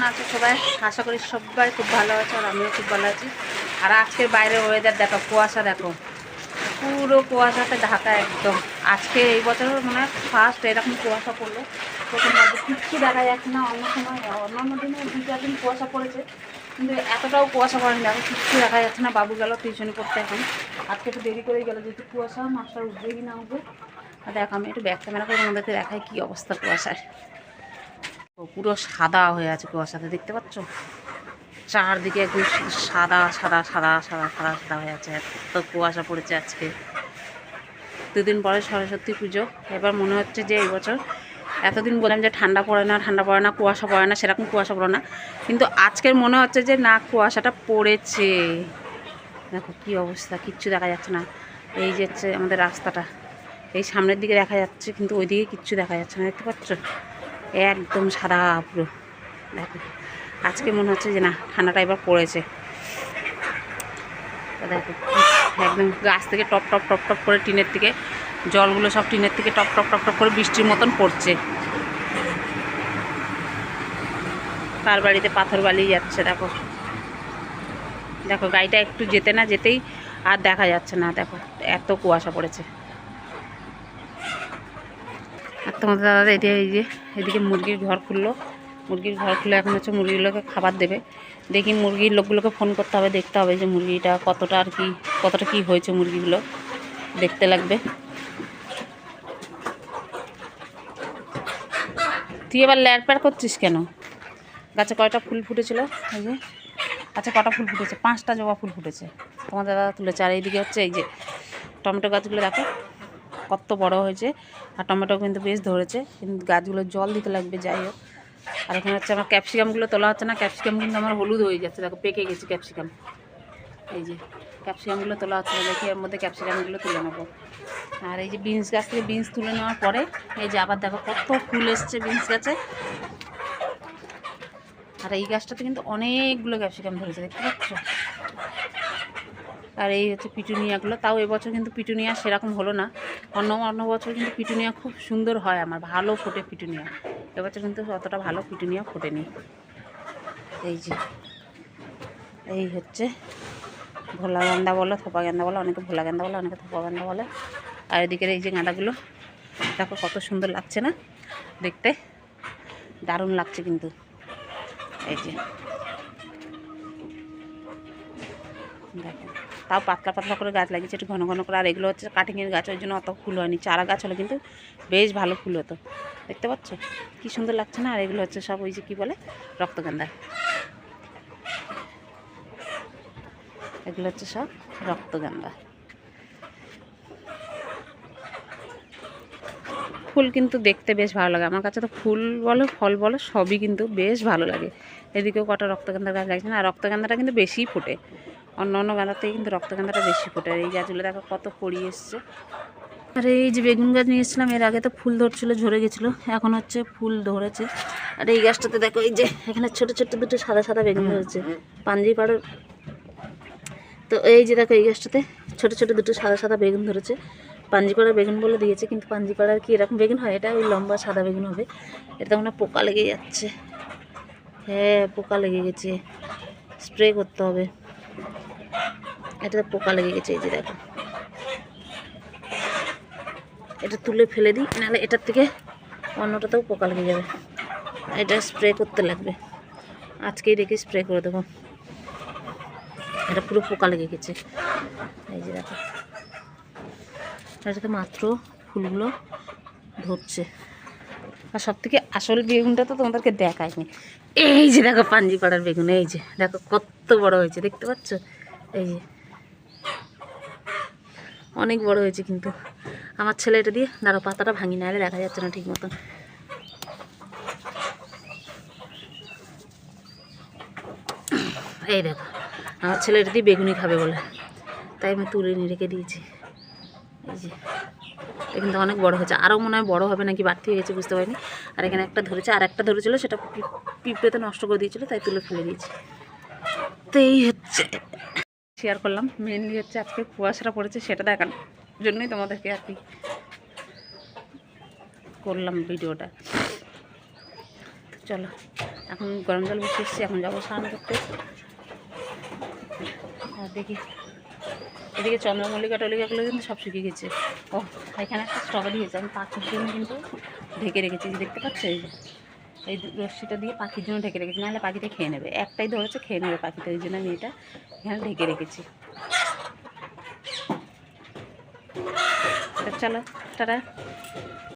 কেমন আছো সবাই? আশা করি সবাই খুব ভালো আছে আর আমিও খুব ভালো আছি। আর আজকের বাইরে ওয়েদার দেখো, কুয়াশা দেখো। পুরো কুয়াশাতে ঢাকা একদম। আজকে এই বছর মনে ফার্স্ট এরকম কুয়াশা পড়ল। প্রথম কিচ্ছু দেখা যাচ্ছে না, অন্য সময়, অন্যান্য দিনে দু, চার দিন কুয়াশা পড়েছে। কিন্তু এতটাও কুয়াশা পড়েনি দেখো কিচ্ছু দেখা যাচ্ছে না, বাবু গেল টিউশনি পড়তে এখন। আজকে একটু দেরি করেই গেলো, যেহেতু কুয়াশা, মাস্টার উঠবে কি না উঠবে দেখো, আমি একটু ব্যাক ক্যামেরা করে আমাদেরকে দেখাই কী অবস্থা কুয়াশার পুরো সাদা হয়ে আছে কুয়াশাতে, দেখতে পাচ্ছ? চারদিকে একদম সাদা সাদা সাদা সাদা সাদা সাদা হয়ে আছে, এত কুয়াশা পড়েছে আজকে। দুদিন পরে সরস্বতী পুজো। এবার মনে হচ্ছে যে এই বছর এতদিন বললাম যে ঠান্ডা পড়ে না, ঠান্ডা পড়ে না, কুয়াশা পড়ে না, সেরকম কুয়াশা পড়ে না। কিন্তু আজকের মনে হচ্ছে যে না, কুয়াশাটা পড়েছে। দেখো কি অবস্থা, কিচ্ছু দেখা যাচ্ছে না। এই যে হচ্ছে আমাদের রাস্তাটা। এই সামনের দিকে দেখা যাচ্ছে, কিন্তু ওইদিকে কিচ্ছু দেখা যাচ্ছে না, দেখতে পাচ্ছ? একদম সাদা পুরো। দেখো, আজকে মনে হচ্ছে যে না, ঠান্ডাটা এবার পড়েছে। দেখো, একদম গাছ থেকে টপ টপ টপ টপ করে টিনের থেকে, জলগুলো সব টিনের থেকে টপ টপ টপ টপ করে বৃষ্টির মতন পড়ছে। কার বাড়িতে পাথর বালি যাচ্ছে, দেখো। দেখো, গাড়িটা একটু যেতে না যেতেই আর দেখা যাচ্ছে না, দেখো, এত কুয়াশা পড়েছে। তোমাদের দাদা এদিকে এই যে, এদিকে মুরগির ঘর খুললো। মুরগির ঘর খুলে এখন হচ্ছে মুরগিগুলোকে খাবার দেবে। দেখি মুরগির লোকগুলোকে ফোন করতে হবে, দেখতে হবে যে মুরগিটা কতটা আর কি, কতটা কি হয়েছে মুরগিগুলো। দেখতে লাগবে। তুই এবার ল্যার প্যার করছিস কেন? গাছে কয়টা ফুল ফুটেছিল? এই যে আচ্ছা কটা ফুল ফুটেছে? পাঁচটা জবা ফুল ফুটেছে। তোমাদের দাদা তুলেছে। আর এইদিকে হচ্ছে এই যে টমেটো গাছগুলো দেখো। কত বড় হয়েছে, আর টমেটো কিন্তু বেশ ধরেছে, কিন্তু গাছগুলো জল দিতে লাগবে, যাই হোক। আর এখানে হচ্ছে আমার ক্যাপসিকামগুলো তোলা হচ্ছে না, ক্যাপসিকাম কিন্তু আমার হলুদ হয়ে যাচ্ছে, দেখো পেকে গেছে ক্যাপসিকাম। এই যে, ক্যাপসিকামগুলো তোলা হচ্ছে না, দেখি এর মধ্যে ক্যাপসিকামগুলো তুলে নেব। আর এই যে বিনস গাছ থেকে বিনস তুলে নেওয়ার পরে, এই যে আবার দেখো কত ফুল এসছে বিনস গাছে। আর এই গাছটাতে কিন্তু অনেকগুলো ক্যাপসিকাম ধরেছে, দেখতে পাচ্ছ? আর এই হচ্ছে পিটুনিয়াগুলো। তাও এবছর কিন্তু পিটুনিয়া সেরকম হলো না। অন্য অন্য বছর কিন্তু পিটুনিয়া খুব সুন্দর হয় আমার। ভালো ফোটে পিটুনিয়া। এবছর কিন্তু অতটা ভালো পিটুনিয়া ফোটেনি। এই যে, এই হচ্ছে ভোলা গান্দা বলো থোপা গান্দা বলো, অনেকে ভোলা গান্দা বলে, অনেকে থোপা গান্দা বলে। আর এদিকের এই যে গাঁদাগুলো, দেখো কত সুন্দর লাগছে না? দেখতে দারুণ লাগছে কিন্তু। এই যে দেখো তাও পাতলা পাতলা করে গাছ লাগিয়েছে, একটু ঘন ঘন করে। আর এগুলো হচ্ছে কাটিংয়ের গাছ, ওই জন্য অত ফুল হয়নি। চারা গাছ হলে কিন্তু বেশ ভালো ফুল হতো। দেখতে পাচ্ছ? কি সুন্দর লাগছে না? আর এগুলো হচ্ছে সব ওই যে কী বলে? রক্তগন্ধা। এগুলো হচ্ছে সব রক্তগন্ধা। ফুল কিন্তু দেখতে বেশ ভালো লাগে। আমার কাছে তো ফুল বলো, ফল বলো, সবই কিন্তু বেশ ভালো লাগে। এদিকেও কটা রক্তগন্ধার গাছ লাগছে না? আর রক্তগন্ধাটা কিন্তু বেশিই ফোটে। অন্য অন্য গাঁদার থেকে কিন্তু রক্তগন্ধাটা বেশি ফোটে। এই গাছগুলো দেখো কত কড়ি এসছে। আর এই যে বেগুন গাছ নিয়ে এসেছিলাম, এর আগে তো ফুল ধরছিল, ঝরে গেছিল, এখন হচ্ছে ফুল ধরেছে। আর এই গাছটাতে দেখো, এই যে এখানে ছোট ছোট দুটো সাদা সাদা বেগুন ধরেছে পাঞ্জি পাড়ার তো এই যে দেখো, এই গাছটাতে ছোট ছোট দুটো সাদা সাদা বেগুন ধরেছে। পাঞ্জিপাড়ার বেগুন বলে দিয়েছে, কিন্তু পাঞ্জিপাড়ার কি এরকম বেগুন হয়? এটা ওই লম্বা সাদা বেগুন হবে। এটা মনে পোকা লেগে যাচ্ছে। হ্যাঁ পোকা লেগে গেছে। স্প্রে করতে হবে। এটাতে পোকা লেগে গেছে, এই যে দেখো। এটা তুলে ফেলে দিই, নাহলে এটার থেকে অন্যটাতেও পোকা লেগে যাবে। এটা স্প্রে করতে লাগবে। আজকেই রেখে স্প্রে করে দেবো। এটা পুরো পোকা লেগে গেছে। এই যে দেখো। এটাতে মাত্র ফুলগুলো ধরছে। আর সব থেকে আসল বেগুনটা তো তোমাদেরকে দেখায়নি এই যে দেখো পাঞ্জি পাড়ার বেগুন, এই যে দেখো কত বড় হয়েছে, দেখতে পাচ্ছ? এই যে। অনেক বড় হয়েছে কিন্তু। আমার ছেলে এটা দিয়ে, দাঁড়ো, পাতাটা ভাঙি না দেখা যাচ্ছে না ঠিক মতন। এই দেখো, আমার ছেলে এটা দিয়ে বেগুনি খাবে বলে। তাই আমি তুলে নিয়ে রেখে দিয়েছি। এই যে। কিন্তু অনেক বড় হয়েছে। আরও মনে হয় বড়ো হবে নাকি বাড়তি হয়ে গেছে বুঝতে পারিনি। আর এখানে একটা ধরেছে, আর একটা ধরেছিল, সেটা পিঁপড়েতে নষ্ট করে দিয়েছিল, তাই তুলে ফেলে দিয়েছি। তো এই হচ্ছে। শেয়ার করলাম। মেনলি হচ্ছে আজকে কুয়াশাটা পড়েছে, সেটা দেখানোর জন্যই তোমাদেরকে আর কি করলাম ভিডিওটা। চলো, এখন গরম জল বসে এসেছি, এখন যাব স্নান করতে। আর দেখি এদিকে চন্দ্রমল্লিকা টলিকাগুলো কিন্তু সব শুকিয়ে গেছে। ও, এখানে একটা স্ট্রবেরি হয়েছে। আমি পাখির জন্য কিন্তু ঢেকে রেখেছি। দেখতে পাচ্ছ? এই এই রশ্মিটা দিয়ে পাখির জন্য ঢেকে রেখেছি। নাহলে পাখিটা খেয়ে নেবে। একটাই ধরেছে খেয়ে নেবে পাখিটা। ওই জন্য আমি এটা এখানে ঢেকে রেখেছি। চলো, টাটা।